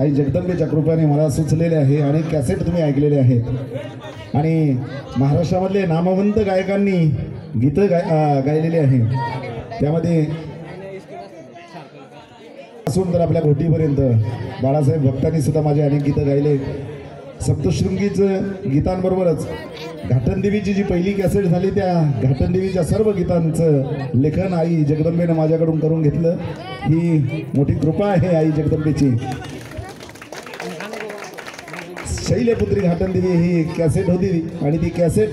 आई जगदंबेच्या कृपेने मला सुचलेले आहे अनेक कॅसेट तुम्ही ऐकलेले आहेत. आणि महाराष्ट्रामधले नामवंत गायकांनी गीतं गाय गायलेली आहे. त्यामध्ये असून तर आपल्या घोटीपर्यंत बाळासाहेब भक्तांनी सुद्धा माझे अनेक गीतं गायले. सप्तशृंगीचं गीतांबरोबरच घाटनदेवीची जी पहिली कॅसेट झाली त्या घाटनदेवीच्या सर्व गीतांचं लेखन आई जगदंबेनं माझ्याकडून करून घेतलं. ही मोठी कृपा आहे आई जगदंबेची. शैलपुत्री घाटनदेवी ही कॅसेट होती. आणि ती कॅसेट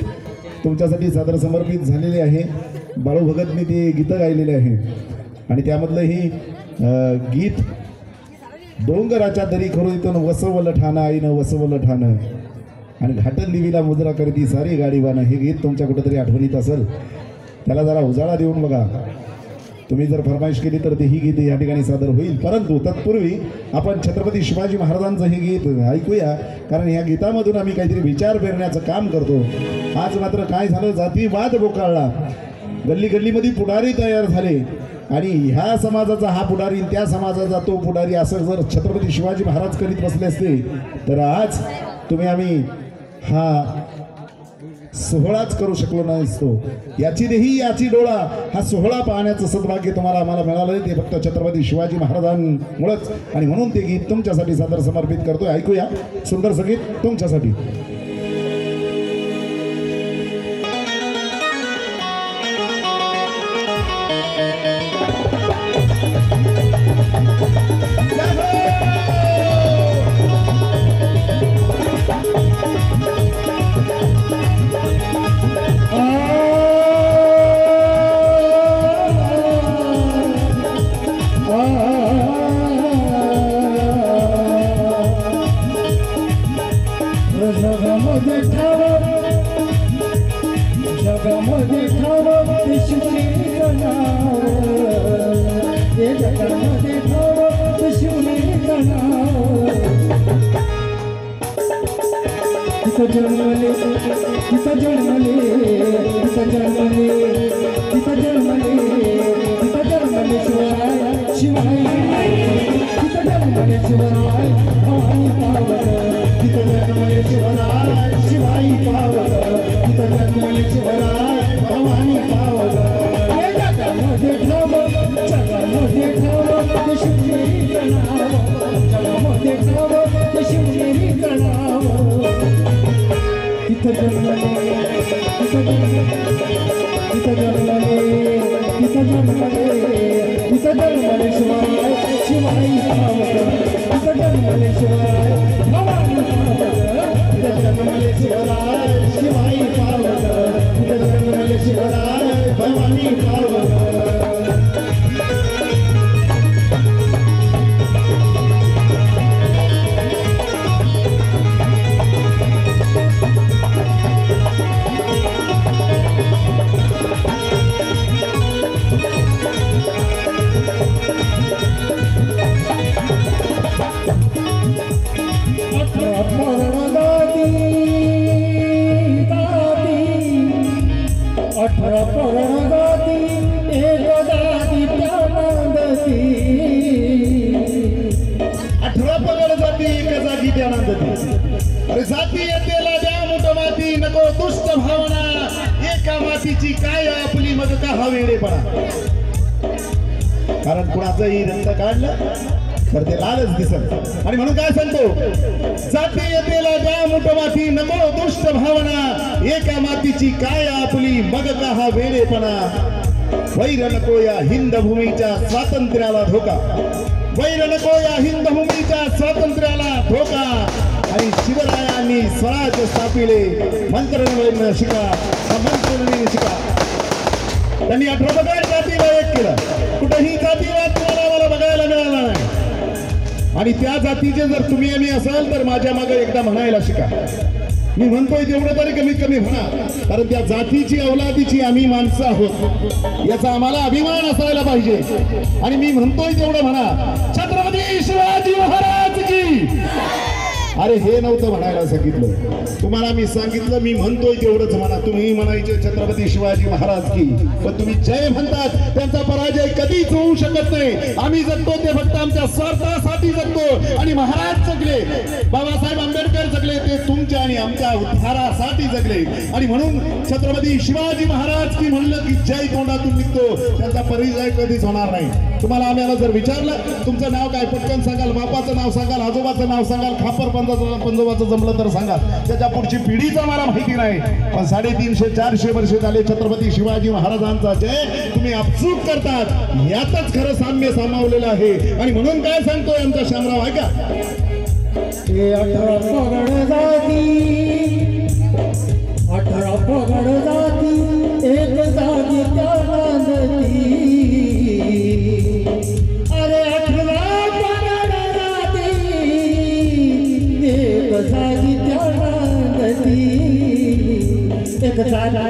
तुमच्यासाठी सादर समर्पित झालेली आहे. बाळू भगतनी ती गीतं गायलेली आहे. आणि त्यामधलं ही गीत डोंगराच्या दरी खरोईतून वसवलं ठाणं आईनं वसवलं ठाणं. आणि घाटन देवीला मुद्रा करती सारी गाडीवानं हे गीत तुमच्या कुठंतरी आठवणीत असेल. त्याला जरा उजाळा देऊन बघा. तुम्ही जर फरमाईश केली तर ते ही गीत या ठिकाणी सादर होईल. परंतु तत्पूर्वी आपण छत्रपती शिवाजी महाराजांचं हे गीत ऐकूया कारण या गीतामधून आम्ही काहीतरी विचार पेरण्याचं काम करतो. आज मात्र काय झालं? जातीवाद बोकाळला. गल्ली गल्लीमध्ये पुढारी तयार झाले. आणि ह्या समाजाचा हा पुढारी त्या समाजाचा तो पुढारी असं जर छत्रपती शिवाजी महाराज करीत बसले असते तर आज तुम्ही आम्ही हा सोहळाच करू शकलो नसतो याची देही याची डोळा हा सोहळा पाहण्याचं सद्भाग्य तुम्हाला आम्हाला मिळालं ते फक्त छत्रपती शिवाजी महाराजांमुळंच. आणि म्हणून ते गीत तुमच्यासाठी सादर समर्पित करतोय. ऐकूया. सुंदर संगीत तुमच्यासाठी. جگم ديک سنا جگمت سنا سڄو जन्मले शिवराय भवानी पावत तिथं जन्मले तिथं जन्मले शिवाय काय आपली मग का हा वेळेपणा कारण कुणाचंही रक्त काढलं तर ते लालच दिसत आणि म्हणून काय सांगतो? जाती येतेला द्या मोठ माती नको दुष्ट भावना. एका मातीची काय आपली मग का हा वेळेपणा वैर नको या हिंद भूमीच्या स्वातंत्र्याला धोका. वैर नको या हिंद भूमीच्या स्वातंत्र्याला धोका. आणि शिवरायांनी स्वराज्य स्थापिले. मंत्रणवयनं शिका. मंत्रणीने शिका. त्यांनी अठरा प्रकार जातीला एक केलं. कुठेही जातीवाद तुम्हाला मला बघायला मिळाला नाही. आणि त्या जातीचे जर तुम्ही आम्ही असाल तर माझ्या मागे एकदा म्हणायला शिका. मी म्हणतोय तेवढं तरी कमीत कमी म्हणा. कारण त्या जातीची अवलादीची आम्ही माणसं आहोत. याचा आम्हाला अभिमान असायला पाहिजे. आणि मी म्हणतोय तेवढं म्हणा. छत्रपती शिवाजी महाराज की! अरे हे नव्हतं म्हणायला सांगितलं. तुम्हाला मी सांगितलं मी म्हणतोय तेवढंच म्हणा. तुम्ही म्हणायचे छत्रपती शिवाजी महाराज की. पण तुम्ही जय म्हणतात त्यांचा पराजय कधीच होऊ शकत नाही. आम्ही जगतो ते फक्त आमच्या स्वार्थासाठी जगतो. आणि महाराज जगले. बाबासाहेब आंबेडकर तुमच्या आणि आमच्या उद्धारासाठी जगले. आणि म्हणून छत्रपती शिवाजी महाराज की म्हणलं की जय तोंडातून निघतो त्यांचा परिचय कधीच होणार नाही. तुम्हाला आम्हाला जर विचारलं तुमचं नाव काय? पटकन सांगाल. बापाचं नाव सांगाल आजोबाचं नाव सांगाल खापर पंजाचं पंजोबाचं जमलं तर सांगाल. त्याच्या पुढची पिढीचा मला माहिती नाही. पण साडेतीनशे चारशे वर्ष झाले छत्रपती शिवाजी महाराजांचा जय तुम्ही अपसूक करतात. यातच खरं साम्य सामावलेलं आहे. आणि म्हणून काय सांगतोय आमचा शामराव? ऐका. हे अठरा पगड जाती। अठरा पगड जाती एक जागी त्या नांदती अरे अठरा पगड जाती एक जागी त्या नांदती एक जागा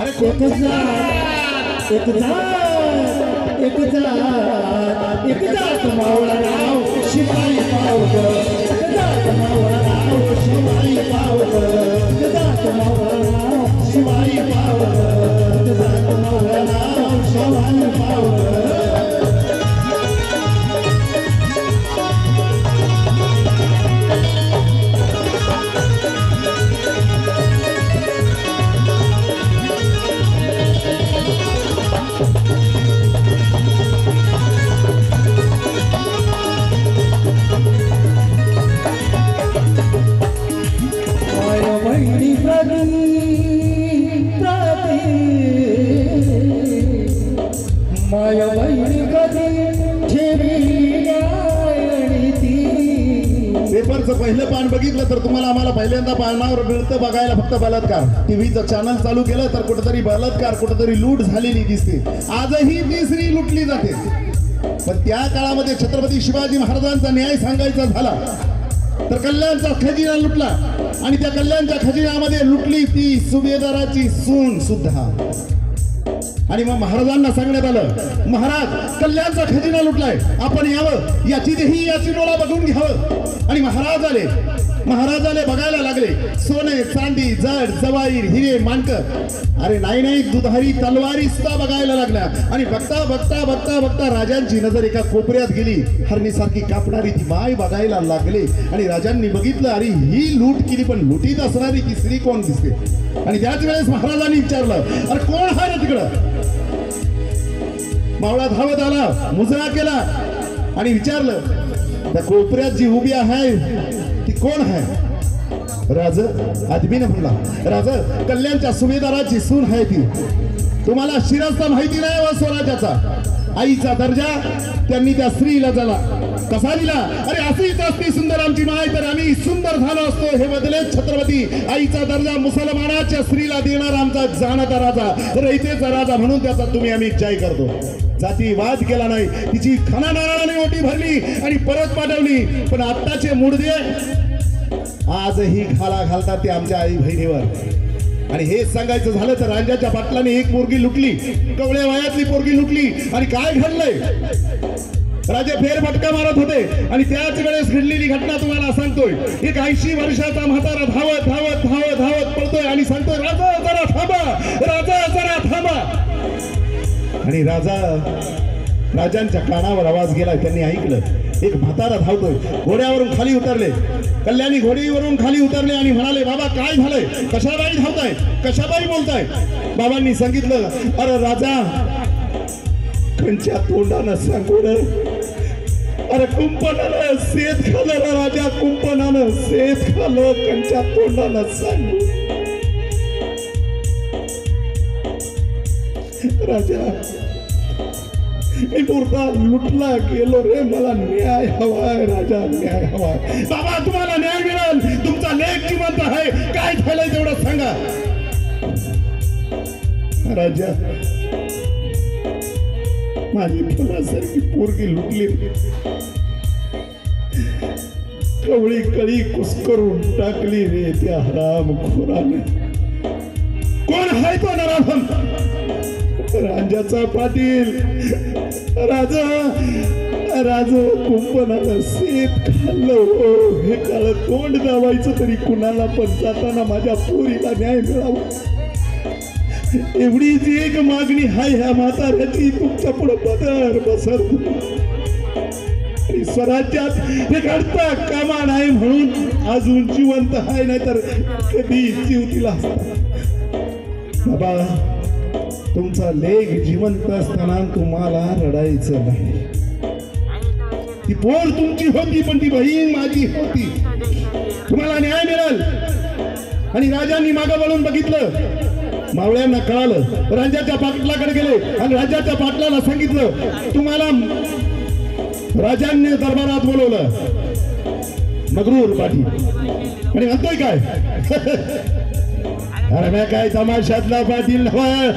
अरे एक जात एक जात। एक जात एक जात मावळा नाव शिपाई पावलं. एक जात मावळा नाव शिवाई पावलं. एक जात मावळा नाव शिवाई पावलं. एक जात मावळा नाव शिवाई पावलं. बहिणी पेपरचं पहिलं पान बघितलं तर तुम्हाला आम्हाला पहिल्यांदा पानावर मिळतं बघायला फक्त बलात्कार. टीव्हीचं चॅनल चालू केलं तर कुठेतरी बलात्कार कुठेतरी लूट झालेली दिसते. आजही तिसरी लुटली जाते. पण त्या काळामध्ये छत्रपती शिवाजी महाराजांचा न्याय सांगायचा झाला. तर कल्याणचा खजिना लुटला आणि त्या कल्याणच्या खजिन्यामध्ये लुटली ती सुभेदाराची सून सुद्धा. आणि मग महाराजांना सांगण्यात आलं महाराज कल्याणचा खजिना लुटलाय. आपण यावं. याची देही याची डोळा बघून घ्यावं. आणि महाराज आले महाराजाने बघायला लागले. सोने चांदी जड जवाईर हिरे मांडक अरे नाही नाही दुधारी तलवारी सुद्धा बघायला लागल्या. आणि बघता बघता बघता बघता राजांची नजर एका कोपऱ्यात गेली. हरणीसारखी कापणारी ती माय बघायला लागले. आणि राजांनी बघितलं अरे ही लूट केली पण लुटीत असणारी ती स्त्री कोण दिसते? आणि त्याच वेळेस महाराजांनी विचारलं अरे कोण हा रे तिकडं? मावळा धावत आला मुजरा केला आणि विचारलं त्या कोपऱ्यात जी उभी आहे ती कोण आहे? राज आदमीने म्हणला. राज कल्याणच्या सुभेदाराची सून आहे ती. तुम्हाला शिरस्ता माहिती नाही व स्वराज्याचा. आईचा दर्जा त्यांनी त्या स्त्रीला झाला कसा दिला? अरे अशीच असती सुंदर आमची माय तर आम्ही सुंदर झालो असतो. हे बदले छत्रपती आईचा दर्जा मुसलमानाच्या स्त्रीला देणार आमचा जाणता राजा. रयतेचा राजा म्हणून त्याचा तुम्ही आम्ही जय करतो. जातीवाद केला नाही. तिची खना नारळाने ओटी भरली आणि परत पाठवली. पण आत्ताचे मुडदे आजही घाला घालतात ते आमच्या आई बहिणीवर. आणि हेच सांगायचं झालं तर रांजाच्या पाटलाने एक पोरगी लुटली. कवळ्या वयातली पोरगी लुटली. आणि काय घडलंय? राजे फेरफटका मारत होते. आणि त्याच वेळेस घडलेली घटना तुम्हाला सांगतोय. एक ऐंशी वर्षाचा म्हातारा धावत धावत धावत धावत पडतोय आणि सांगतोय राजा जरा थांबा. राजा जरा आणि राजा राजांच्या कानावर आवाज गेला त्यांनी ऐकलं. एक म्हातारा धावतोय घोड्यावरून खाली उतरले. कल्याणी घोडीवरून खाली उतरले आणि म्हणाले बाबा काय झालंय? कशाबाई धावताय कशाबाई बोलताय बाबांनी सांगितलं अरे राजा त्यांच्या तोंडानं सांगून अरे कुंपणानं सेत खालं राजा कुंपणानं सेत खालं कंच्या तोंडानं सांगू राजा. मी पुरता लुटला गेलो रे मला न्याय हवाय राजा न्याय हवाय. बाबा तुम्हाला न्याय मिळेल. तुमचा लेख जिवंत आहे. काय झालंय तेवढं सांगा. राजा माझी फुलासारखी पोरगी लुटली. कवळी कळी कुस्करून टाकली रे त्या हराम खोराने कोण आहे तो नराधम? राजाचा पाटील. राजा राज कुंपणाला सेत खाल्लं. हे काळ तोंड दावायचं तरी कुणाला पण जाताना माझ्या पोरीला न्याय मिळावा. एवढीच एक मागणी हाय ह्या म्हाताऱ्याची. तुमच्यापुढे बदर बसर. स्वराज्यात हे घडता कामा नाही म्हणून अजून जिवंत आहे नाही तर कधी जीव तिला बाबा तुमचा लेख जिवंत असताना तुम्हाला रडायचं नाही. ती पोर तुमची होती पण ती बहीण माझी होती. तुम्हाला न्याय मिळाल. आणि राजांनी मागं वळून बघितलं. मावळ्यांना कळालं. राजाच्या पाटलाकडे गेले आणि राजाच्या पाटलाला सांगितलं तुम्हाला राजांनी दरबारात बोलवलं. मगरूर पाठी आणि म्हणतोय काय? अरे काय तमाशातला पाटील नव्ह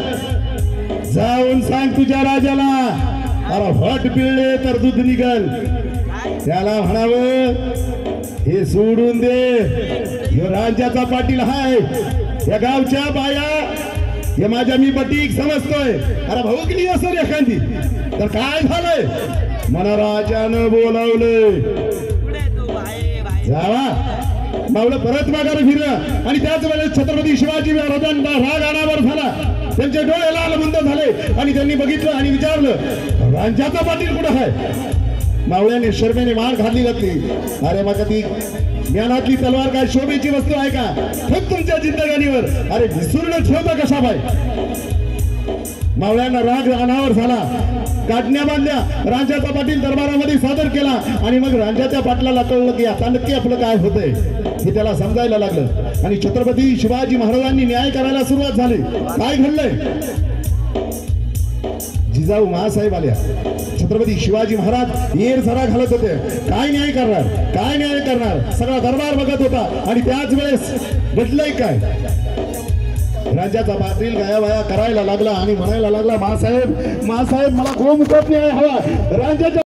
जाऊन सांग तुझ्या राजाला अरे हट पिळले तर दूध निघल. त्याला म्हणावं हे सोडून दे. ह्यो राजाचा पाटील हाय. या गावच्या बाया हे माझ्या मी बटीक समजतोय. अरे भाऊकली असेल एखादी. तर काय झालंय? मला राजानं बोलावलंय. जावा. मावलं परत मागायला फिरलं आणि त्याच वेळेस छत्रपती शिवाजी महाराजांचा राग अनावर झाला. त्यांचे डोळे लाल बंद झाले आणि त्यांनी बघितलं आणि विचारलं राजाचा पाटील कुठं आहे? मावळ्याने शर्मेने मार घातली घातली अरे माझ्या ती ज्ञानातली तलवार काय? शोभेची वस्तू आहे का? फक्त तुमच्या जिंदगानीवर. अरे विसरून ठेवता कशा बाय? मावळ्यांना राग अनावर झाला. काढण्या बांधल्या. राजाचा पाटील दरबारामध्ये सादर केला आणि मग राजाच्या पाटलाला कळलं की आता नक्की आपलं काय होतंय हे त्याला समजायला लागलं. आणि छत्रपती शिवाजी महाराजांनी न्याय करायला सुरुवात झाली. काय घडलंय? जिजाऊ महासाहेब आल्या. छत्रपती शिवाजी महाराज येर झरा घालत होते. काय न्याय करणार? काय न्याय करणार? सगळा दरबार बघत होता. आणि त्याच वेळेस घडलंय काय? राज्याचा पाटील गायाबाया करायला लागला आणि म्हणायला लागला मासाहेब मासाहेब मला गोमुखात न्याय हवा राज्याच्या